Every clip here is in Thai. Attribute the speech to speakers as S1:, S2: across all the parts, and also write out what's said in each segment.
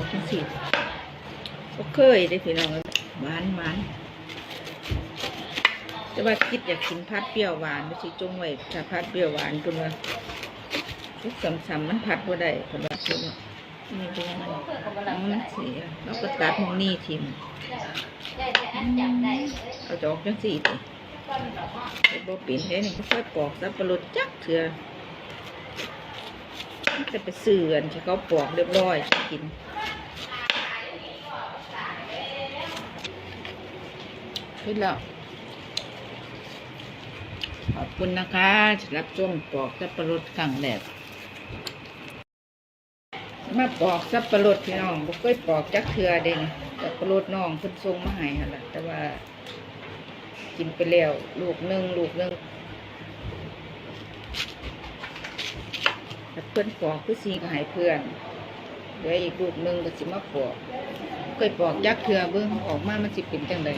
S1: อกจังสิบ่เคยได้พี่น้องหวานหวานแต่ว่าคิดอยากกินพัดเปรี้ยวหวานไม่ใช่จงไว้ถ้าพัดเปรี้ยวหวานคุณว่าทุกสำๆมันพัดบ่ได้เพิ่นว่าคือว่านี่เป็นยังไงอามันเสียแล้วก็ตัดมองนี่ทิมเอาจอกจังสี่ติไอ้บ่เป็นเด้นี่ก็ค่อยปอกสับปะรดจักเถื่อจะไปซื้อนที่เขาปอกเรียบร้อยกิน ขึ้นแล้ว ขอบคุณนะคะสำหรับช่วงปอกสับปะรดครั้งแรกมาปอกสับปะรดพี่น้องบ่เคยปอกจักเทือเด้งสับปะรดน้องเพิ่นส่งมาให้หั่นล่ะแต่ว่า กินไปแล้วลูกหนึงลูกหนึงเพื่อนปอกคือสีก็ให้เพื่อนเหลืออีกลูกหนึงก็สิมาปอกเคยปอกยักเทือเบิ่งออกมามันสิเป็นจังได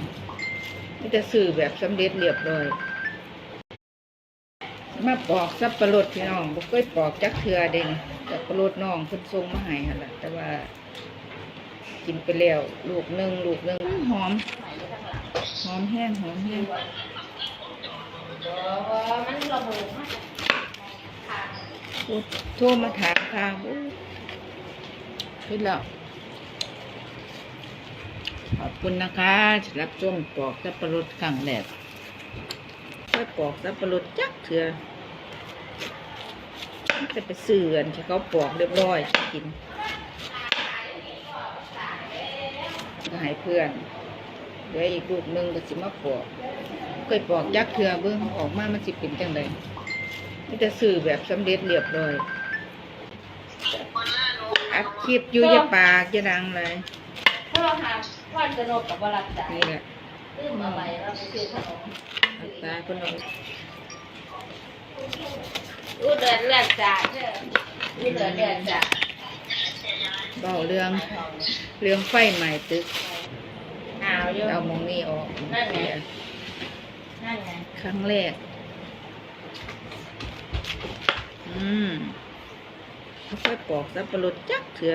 S1: นี่จะซื้อแบบสำเร็จเรียบร้อยมาปอกสับปะรดพี่น้องบ่เคยปอกจักเทือเด้งสับปะรดน้องเพิ่นส่งมาให้หั่นล่ะแต่ว่า กินไปแล้ว ลูกหนึ่งลูกหนึ่งหอม หอมแห้งหอมแห้ง
S2: มันระเบิดมาก
S1: พูดโทรมาถามค่ะอู้ขึ้นแล้ว คุณนะคะสำหรับช่วงปอกสับปะรดครั้งแรกค่อยปอกสับปะรดจักเถื่อจะไปซื้อนที่เขาปอกเรียบร้อยกินก็ให้เพื่อนเหลืออีกลูกหนึงก็สิมาปอกเคยปอกยักเถื่อเบิ่งออกมามันสิเป็นจังไดนี่จะซื้อแบบสำเร็จเรียบร้อยอัดคลิปอยู่ยาปากยาดังเลย
S2: เพราะเราหาวันจะโนกับบรัดใจ
S1: นี่แหละ
S2: ตื้มมาไปเราไปซื้อขนม
S1: อัตราคนน้อง
S2: อู้เดือดเลือดจ่าเด้ออู้เดือดเลือดจ่า
S1: เบาเรื่องเรื่องไฟใหม่ตึก
S2: หนาวอยู่
S1: เอามองนี่ออก
S2: นั่นไงนั่นไง
S1: ครั้งแรก อืมค่อยปอกสับปะรดจักเถื่อ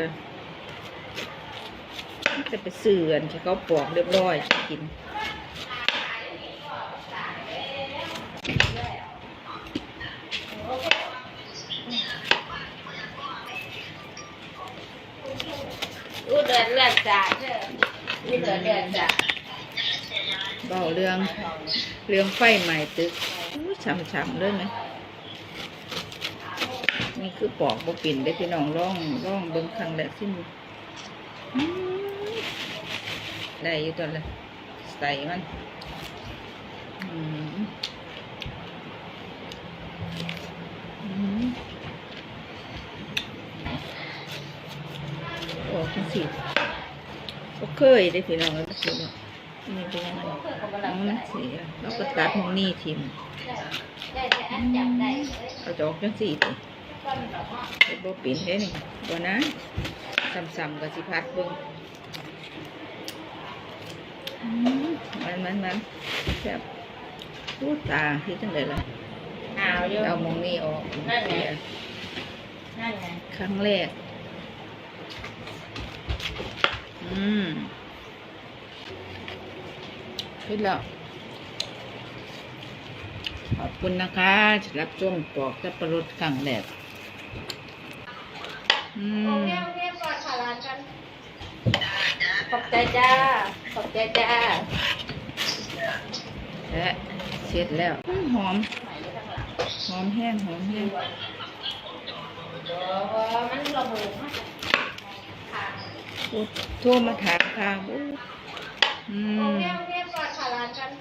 S1: จะไปซื้ออันที่เขาปอกเรียบร้อยกิน
S2: อู้เดือดเลือดจ่าเด้ออู้เดือดเลือดจ่า
S1: เบาเรื่องเรื่องไฟใหม่ตึกอู้ช้ำๆเลยไหมนี่คือปอกบ่ปิ่นได้พี่น้องร่องร่องเบิ่งครั้งแรกที่มืออืม ได้อยู่ตอนละใส่มันอืมอืมโอ้จังสิบ่เคยได้พี่น้องจังสิเนาะนี่เป็นยังไง
S2: เพื่อนกับบรั
S1: เอา
S2: ด
S1: มันสียแล้วก็ตัดมองนี่ทิม
S2: อันจับได้
S1: เอาจอกจังสี่ติ
S2: ก้อน
S1: เฮ็ดบ่เป็นเด้นี่บ่นะซ้ำๆกับสิพัดเบิ่ง มมันมันมันแซ่บพูดตาที่จังไดล่ะ
S2: หนาวอยู่
S1: เอาหมองนี่ออก
S2: นั่นไงนั่นไง
S1: ครั้งแรก อืมขึ้นแล้วขอบคุณนะคะสำหรับช่วงปอกสับปะรดครั้งแรกอื
S2: โอ
S1: ม
S2: เคโอเคก่อนค่ะร้านกันขอบใจจ้า ขอบใจจ้า
S1: และเสร็จแล้วอืมหอม หอมแห้งหอมแห้ง
S2: มันระเบิดมากค่ะ
S1: พูดโทรมาถามค่ะอู้อื
S2: โอ
S1: ม
S2: เคโอเคก่อนค่ะร้านกัน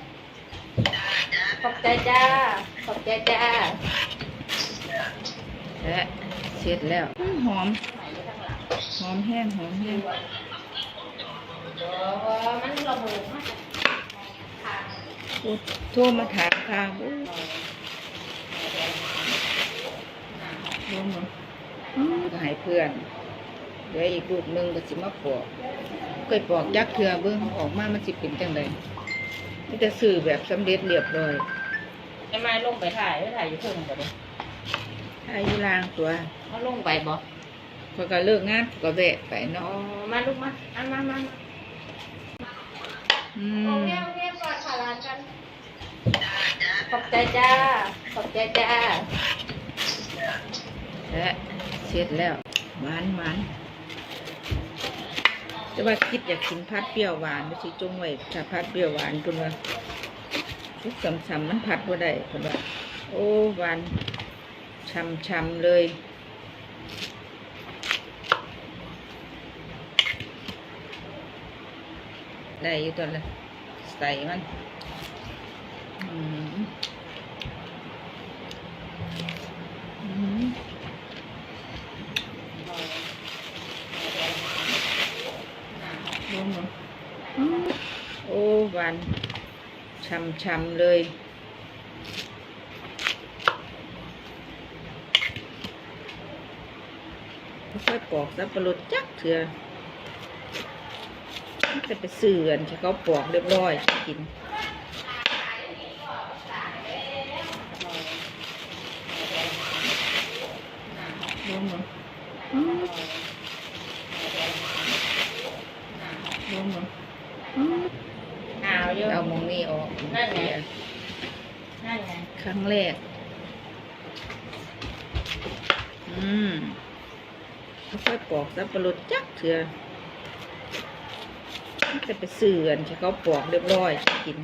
S2: ขอบใจจ้าขอบใจจ้า
S1: และเสร็จแล้วอืมหอม หอมแห้งหอมแห้ง ทรมาถามค่ะอู้ลงมาอืมก็ให้เพื่อนเหลืออีกลูกหนึงก็สิมาปอกเคยปอกยักเทือเบิ่งออกมามันสิเป็นจังไดนี่จะซื้อแบบสำเร็จเรียบร้อย
S2: ไอ้ไม้ลงไปถ่ายไปถ่ายอยู่เพิ่งกันเลย
S1: อายุลางตัว
S2: เขาลงไปบ่
S1: พอก็เลิกงานก็แวะไปเนาะ
S2: มาลูกมาอะมามามา
S1: อื
S2: โอ
S1: ม
S2: เคโอเคก่อนค่ะร้านกันขอบใจจ้า ขอบใจจ้า
S1: และเสร็จแล้วหวานหวานแต่ว่าคิดอยากกินพัดเปรี้ยวหวานไม่ใช่จงไว้ถ้าพัดเปรี้ยวหวานคุณว่าทุกสำสำมันพัดบ่ได้คุณว่าโอ้หวานช่ำช่ำๆเลย ได้อยู่ตอนละใส่มันอืมอืมลงเหรออืมโอ้หวานช่ำๆเลยค่อยๆปอกสับปะรดจักเถื่อ จะไปซื้ออันที่เขาปอกเรียบร้อยกินลงเหรออืมลงเหรออืม
S2: หนาวอยู่
S1: เอามองนี่ออก
S2: นั่นไงนั่นไง
S1: ครั้งแรก อืมค่อยๆปอกสับปะรดจักเถื่อ จะไปซื้ออันที่เขาปอกเรียบร้อยกิน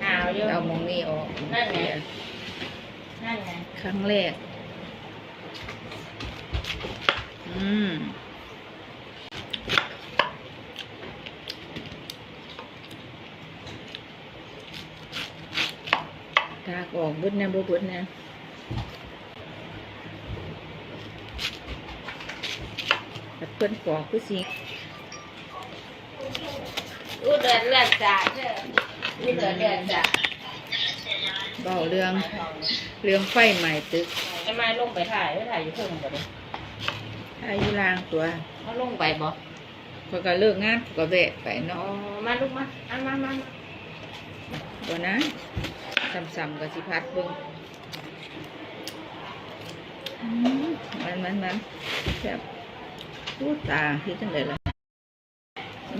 S2: หนาวอยู่
S1: เอามองนี่ออก
S2: นั่นไงนั่นไง
S1: ครั้งแรก อืมตากออกเบุดนะบ่เบุดนะแต่เพิ่นปอกคือสิ
S2: อู้เดือดเลือดจ้าเด้ออู้เดือดเลือดจ้า
S1: เบาเรื่องเรื่องไฟใหม่ตึก
S2: จะมาลงไปถ่ายไม่ถ่ายอยู่เพิ่งก่อนเลย
S1: อายุลางตัว
S2: เขาลงไปบ่
S1: พอยก็เลิกงานก็แวะไป
S2: อ๋อ
S1: เนาะ
S2: มาลูกมาอะมามามา
S1: บ่นะซ้ำๆก็สิพัดเบิ่งอืมมันมันมันแบบ พูดตาที่จังไดล่ะ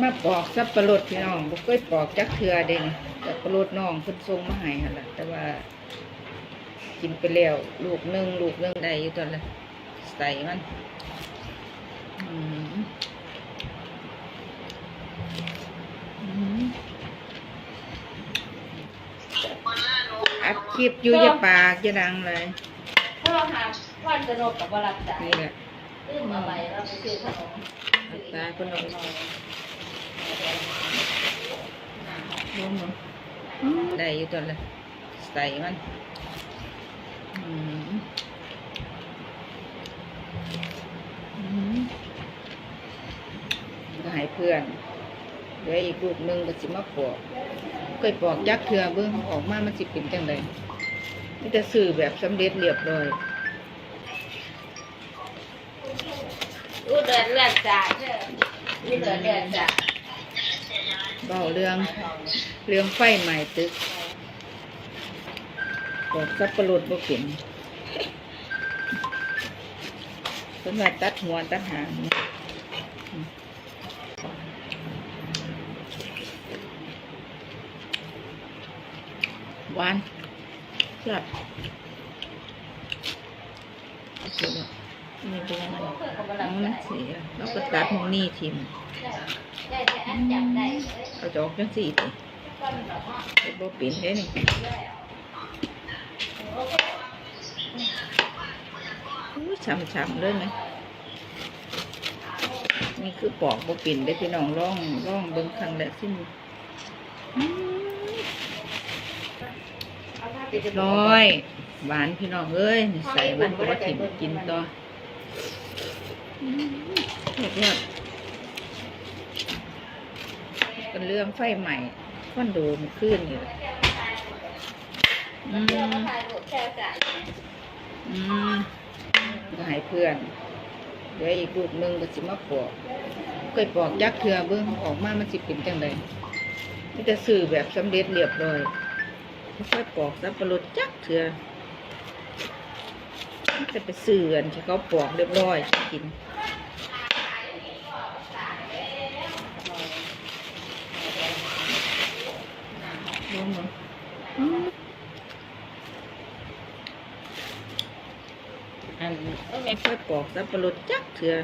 S1: มาปอกสับปะรดพี่น้องบ่เคยปอกจักเทือเด้งสับปะรดน้องเพิ่นส่งมาให้หั่นล่ะแต่ว่ากินไปแล้วลูกหนึงลูกหนึงได้อยู่ตอนละใส่มันอืมอืมอัดคลิปอยู่อย่าปากอย่าดังเลย
S2: พ่อหาวันกระโดดกับบรับจ่าย
S1: นี่แหละ
S2: ตืมมาไปเราไปซื้อขนม
S1: อัตาคนเอาลงได้อยู่ตอนละใส่มันก็ให้เพื่อนเดี๋ยวอีกลูกหนึ่งก็สิมาปอกเคยปอกยักษ์เถื่อเบิ่งออกมามันสิเป็นจังไดนี่จะซื้อแบบสำเร็จเรียบร้อย
S2: อู้เดือดเลือดจ้าเด้ออู้เดือดเลือดจ้า
S1: เบาเรื่องเรื่องไฟใหม่ตึกปอกสับปะรดบ่เป็นเพิ่นว่าตัดหัวตัดหางหวานจัดเสร็จแล้ว นี่เป็นยังไง
S2: เพื่นกับบ
S1: อ๋
S2: รั
S1: อบมัน
S2: จ่าย
S1: เสียแล้วก็ตัดมองนี่ทิม
S2: เลย
S1: เอาจอกจังสี่ติ
S2: ก้อนดอกอะ
S1: เฮ็ดบ่เป็นเด้นี่
S2: โอเค
S1: อุ้ยช้ำๆเลยไหมนี่คือปอกบ่เป็นได้พี่น้องร่องร่องเบิ่งครั้งแรกที่นี่อืม
S2: เอาผ้า
S1: เรี
S2: ปิ
S1: ย
S2: ด
S1: บร้อย หวานพี่น้องเอ้ยใส่มันก็ว่าถิ่มกินต่อ เรียบร้อยเป็นเรื่องไฟใหม่คอนโดมันขึ้นอยู่อืม
S2: มายรูปแชร์จ่าย
S1: อืมก็ให้เพื่อนเดี๋ยวอีกลูกหนึงก็สิมาปอกเคยปอกยักษ์เถื่อเบิ่งออกมามันสิเป็นจังไดนี่จะซื้อแบบสำเร็จเรียบร้อยค่อยปอกสับปะรดจักเถื่อจะไปซื้ออันที่เขาปอกเรียบร้อยกิน ลองมั้งอืมอันไม่เคยปอกสับปะรดจักเถื่อ